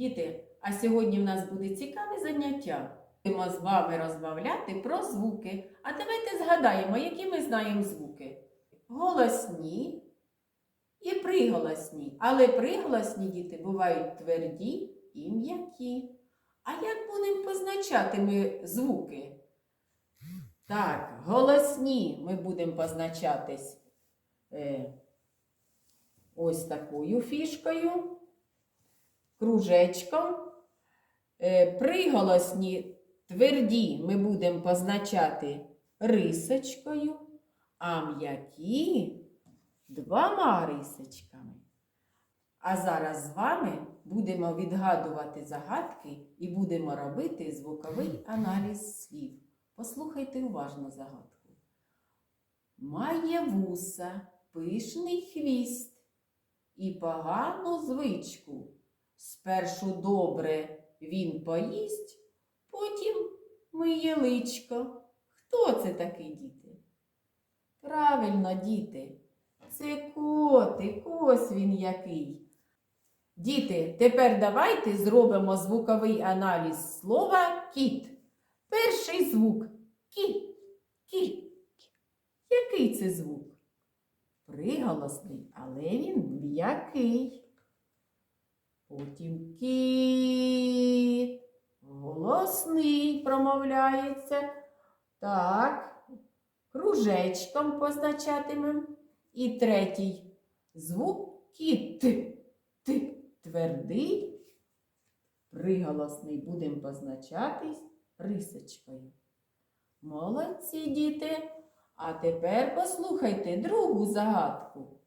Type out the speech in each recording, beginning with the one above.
Діти, а сьогодні в нас буде цікаве заняття. Будемо з вами розмовляти про звуки. А давайте згадаємо, які ми знаємо звуки. Голосні і приголосні. Але приголосні діти бувають тверді і м'які. А як будемо позначати ми звуки? Так, голосні ми будемо позначатись е, ось такою фішкою, кружечком. Е, приголосні тверді ми будемо позначати рисочкою, а м'які двома рисочками. А зараз з вами будемо відгадувати загадки і будемо робити звуковий аналіз слів. Послухайте уважно загадку. Має вуса, пишний хвіст і погану звичку. Спершу добре він поїсть, потім миє личко. Хто це такий діти? Правильно, діти. Це котик, ось він який. Діти, тепер давайте зробимо звуковий аналіз слова кіт. Перший звук кі, кі. Який це звук? Приголосний, але він м'який. Потім кіт. Голосний промовляється. Так, кружечком позначатимемо. І третій звук кіт. Т. Твердий, приголосний будемо позначатись рисочкою. Молодці діти. А тепер послухайте другу загадку.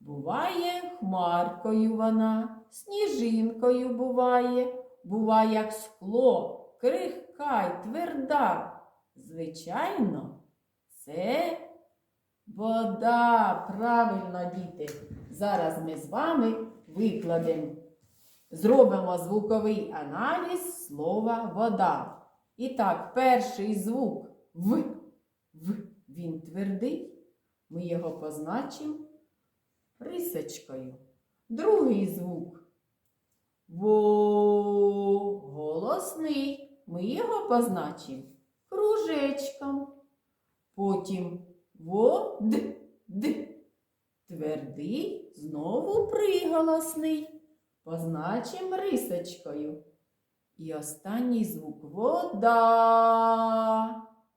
Буває хмаркою вона, сніжинкою буває, буває, як скло, крихка й тверда. Звичайно, це вода. Правильно, діти. Зараз ми з вами викладемо, зробимо звуковий аналіз слова вода. І так, перший звук В. В. Він твердий. Ми його позначимо рисочкою. Другий звук Во. Голосний. Ми його позначимо кружечком. Потім во д, д. Твердий, знову приголосний. Позначимо рисочкою. І останній звук вода.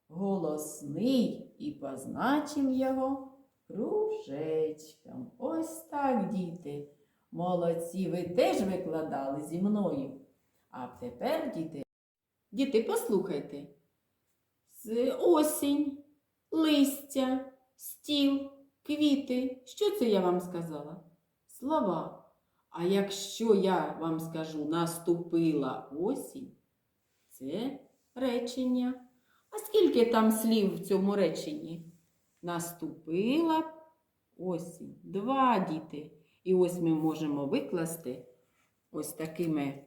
Голосний і позначимо його кружечком. Ось так, діти. Молодці, ви теж викладали зі мною. А тепер, діти, діти, послухайте. З- Осінь, листя, стіл, квіти. Що це я вам сказала? Слова. А якщо я вам скажу наступила осінь, це речення. А скільки там слів в цьому реченні? Наступила осінь. Два діти. І ось ми можемо викласти ось такими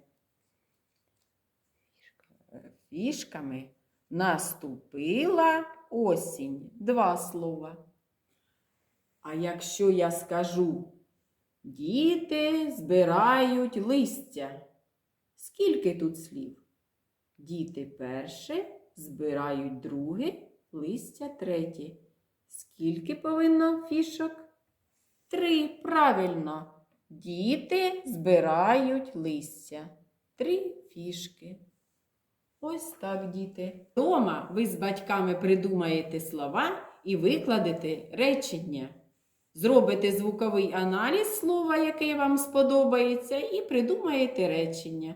фішками. Наступила осінь. Два слова. А якщо я скажу Діти збирають листя. Скільки тут слів? Діти перше, збирають друге, листя третє. Скільки повинно фішок? Три. Правильно. Діти збирають листя. Три фішки. Ось так, діти. Дома ви з батьками придумаєте слова і викладете речення. Зробите звуковий аналіз слова, яке вам сподобається, і придумаєте речення.